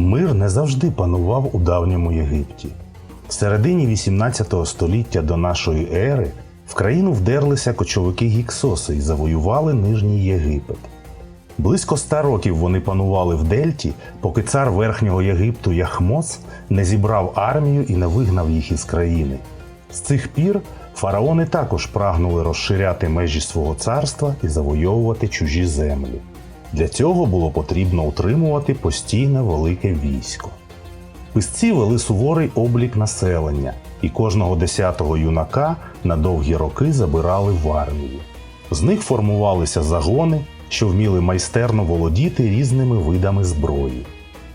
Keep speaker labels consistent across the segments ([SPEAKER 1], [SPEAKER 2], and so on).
[SPEAKER 1] Мир не завжди панував у давньому Єгипті. В середині 18 століття до нашої ери в країну вдерлися кочовики гіксоси і завоювали Нижній Єгипет. Близько ста років вони панували в Дельті, поки цар Верхнього Єгипту Яхмос не зібрав армію і не вигнав їх із країни. З цих пір фараони також прагнули розширяти межі свого царства і завойовувати чужі землі. Для цього було потрібно утримувати постійне велике військо. Писці вели суворий облік населення, і кожного десятого юнака на довгі роки забирали в армію. З них формувалися загони, що вміли майстерно володіти різними видами зброї.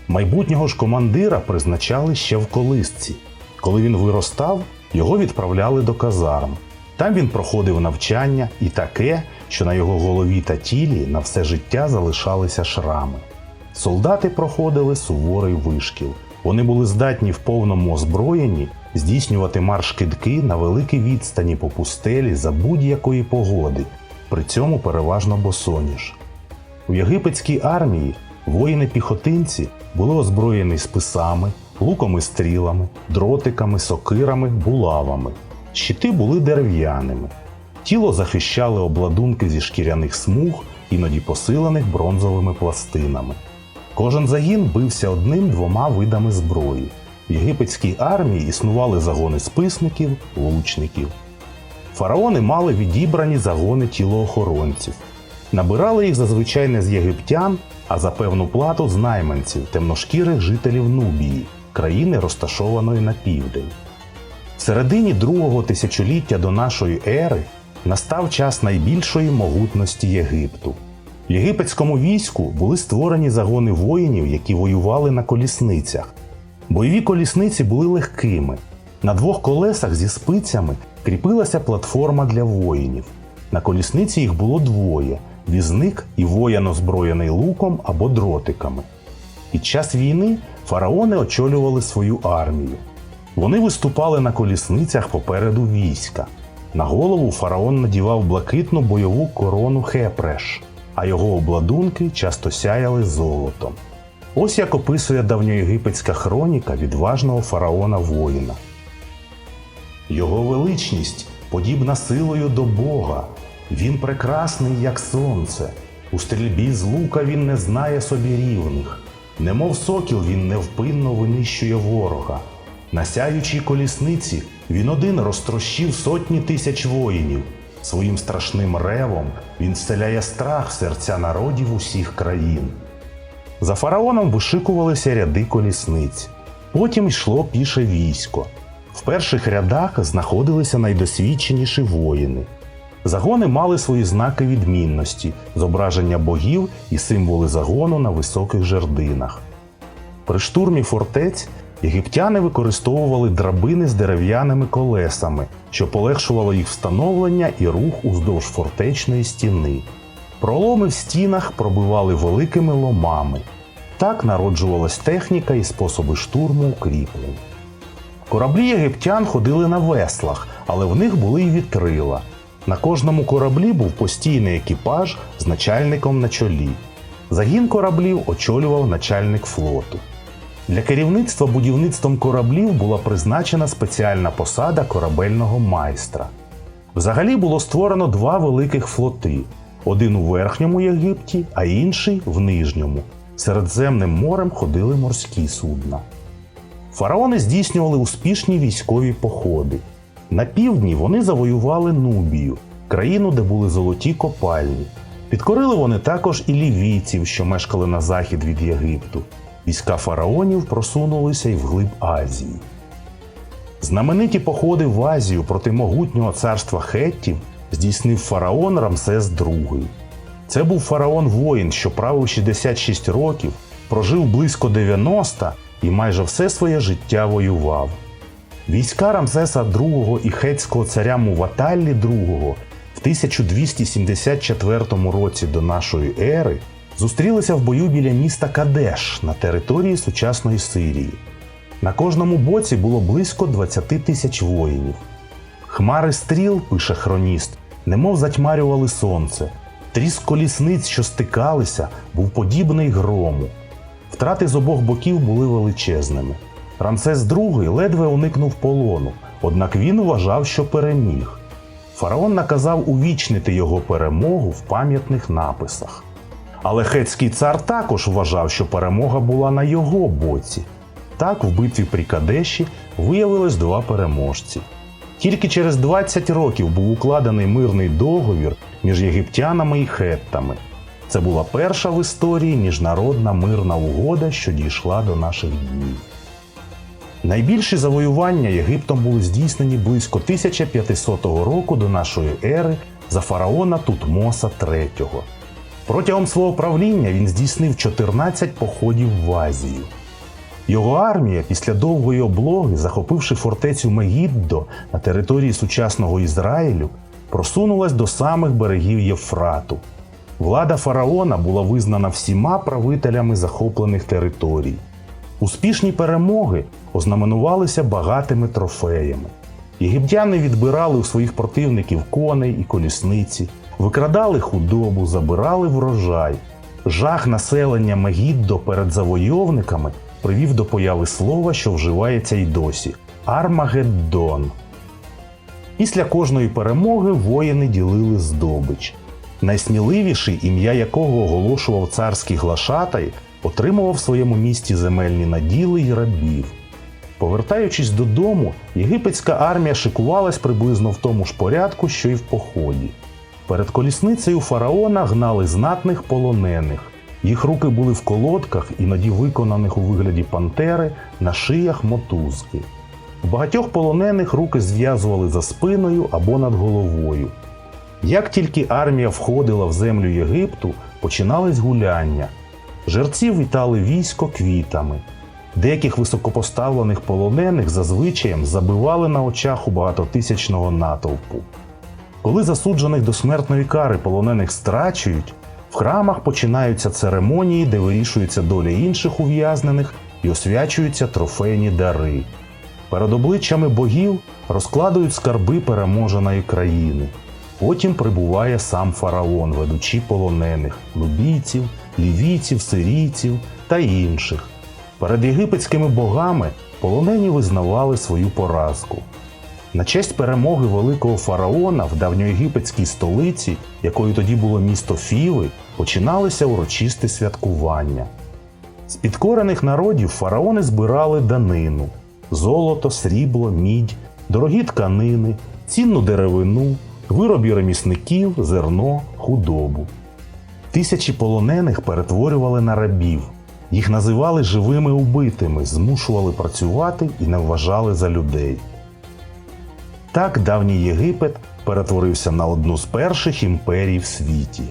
[SPEAKER 1] Майбутнього ж командира призначали ще в колисці. Коли він виростав, його відправляли до казарм. Там він проходив навчання і таке, що на його голові та тілі на все життя залишалися шрами. Солдати проходили суворий вишкіл. Вони були здатні в повному озброєнні здійснювати марш-кидки на великій відстані по пустелі за будь-якої погоди, при цьому переважно босоніж. У єгипетській армії воїни-піхотинці були озброєні списами, луком і стрілами, дротиками, сокирами, булавами. Щити були дерев'яними. Тіло захищали обладунки зі шкіряних смуг, іноді посилених бронзовими пластинами. Кожен загін бився одним-двома видами зброї. В єгипетській армії існували загони списників, лучників. Фараони мали відібрані загони тілоохоронців. Набирали їх зазвичай не з єгиптян, а за певну плату з найманців, темношкірих жителів Нубії, країни розташованої на південь. В середині другого тисячоліття до нашої ери настав час найбільшої могутності Єгипту. В єгипетському війську були створені загони воїнів, які воювали на колісницях. Бойові колісниці були легкими. На двох колесах зі спицями кріпилася платформа для воїнів. На колісниці їх було двоє: візник і воян озброєний луком або дротиками. Під час війни фараони очолювали свою армію. Вони виступали на колісницях попереду війська. На голову фараон надівав блакитну бойову корону хепреш, а його обладунки часто сяяли золотом. Ось як описує давньоєгипетська хроніка відважного фараона воїна. Його величність подібна силою до Бога. Він прекрасний, як сонце. У стрільбі з лука він не знає собі рівних. Немов сокіл він невпинно винищує ворога. На сяючій колісниці він один розтрощив сотні тисяч воїнів. Своїм страшним ревом він вселяє страх в серця народів усіх країн. За фараоном вишикувалися ряди колісниць. Потім йшло піше військо. В перших рядах знаходилися найдосвідченіші воїни. Загони мали свої знаки відмінності, зображення богів і символи загону на високих жердинах. При штурмі фортець єгиптяни використовували драбини з дерев'яними колесами, що полегшувало їх встановлення і рух уздовж фортечної стіни. Проломи в стінах пробивали великими ломами. Так народжувалась техніка і способи штурму укріплень. Кораблі єгиптян ходили на веслах, але в них були й вітрила. На кожному кораблі був постійний екіпаж з начальником на чолі. Загін кораблів очолював начальник флоту. Для керівництва будівництвом кораблів була призначена спеціальна посада корабельного майстра. Взагалі було створено два великих флоти: один у верхньому Єгипті, а інший в нижньому. Середземним морем ходили морські судна. Фараони здійснювали успішні військові походи. На півдні вони завоювали Нубію, країну, де були золоті копальні. Підкорили вони також і лівійців, що мешкали на захід від Єгипту. Війська фараонів просунулися й вглиб Азії. Знамениті походи в Азію проти могутнього царства хеттів здійснив фараон Рамсес II. Це був фараон воїн, що правив 66 років, прожив близько 90 і майже все своє життя воював. Війська Рамсеса II і хетського царя Муваталлі II в 1274 році до нашої ери зустрілися в бою біля міста Кадеш на території сучасної Сирії. На кожному боці було близько 20 тисяч воїнів. Хмари стріл, пише хроніст, немов затьмарювали сонце. Тріск колісниць, що стикалися, був подібний грому. Втрати з обох боків були величезними. Рамсес II ледве уникнув полону, однак він вважав, що переміг. Фараон наказав увічнити його перемогу в пам'ятних написах. Але хетський цар також вважав, що перемога була на його боці. Так, в битві при Кадеші виявилось два переможці. Тільки через 20 років був укладений мирний договір між єгиптянами і хеттами. Це була перша в історії міжнародна мирна угода, що дійшла до наших днів. Найбільші завоювання Єгиптом були здійснені близько 1500 року до нашої ери за фараона Тутмоса III. Протягом свого правління він здійснив 14 походів в Азію. Його армія після довгої облоги, захопивши фортецю Мегіддо на території сучасного Ізраїлю, просунулась до самих берегів Єфрату. Влада фараона була визнана всіма правителями захоплених територій. Успішні перемоги ознаменувалися багатими трофеями. Єгиптяни відбирали у своїх противників коней і колісниці, викрадали худобу, забирали врожай. Жах населення Мегіддо перед завойовниками привів до появи слова, що вживається й досі Армагеддон. Після кожної перемоги воїни ділили здобич. Найсміливіший, ім'я якого оголошував царський глашатай, отримував в своєму місті земельні наділи й рабів. Повертаючись додому, єгипетська армія шикувалась приблизно в тому ж порядку, що й в поході. Перед колісницею фараона гнали знатних полонених. Їх руки були в колодках, іноді виконаних у вигляді пантери, на шиях мотузки. У багатьох полонених руки зв'язували за спиною або над головою. Як тільки армія входила в землю Єгипту, починались гуляння. Жерців вітали військо квітами. Деяких високопоставлених полонених зазвичаєм забивали на очах у багатотисячного натовпу. Коли засуджених до смертної кари полонених страчують, в храмах починаються церемонії, де вирішується доля інших ув'язнених і освячуються трофейні дари. Перед обличчями богів розкладують скарби переможеної країни. Потім прибуває сам фараон, ведучи полонених нубійців, лівійців, сирійців та інших. Перед єгипетськими богами полонені визнавали свою поразку. На честь перемоги великого фараона в давньоєгипетській столиці, якою тоді було місто Фіви, починалися урочисті святкування. З підкорених народів фараони збирали данину золото, срібло, мідь, дорогі тканини, цінну деревину, виробі ремісників, зерно, худобу. Тисячі полонених перетворювали на рабів. Їх називали живими убитими, змушували працювати і не вважали за людей. Так давній Єгипет перетворився на одну з перших імперій в світі.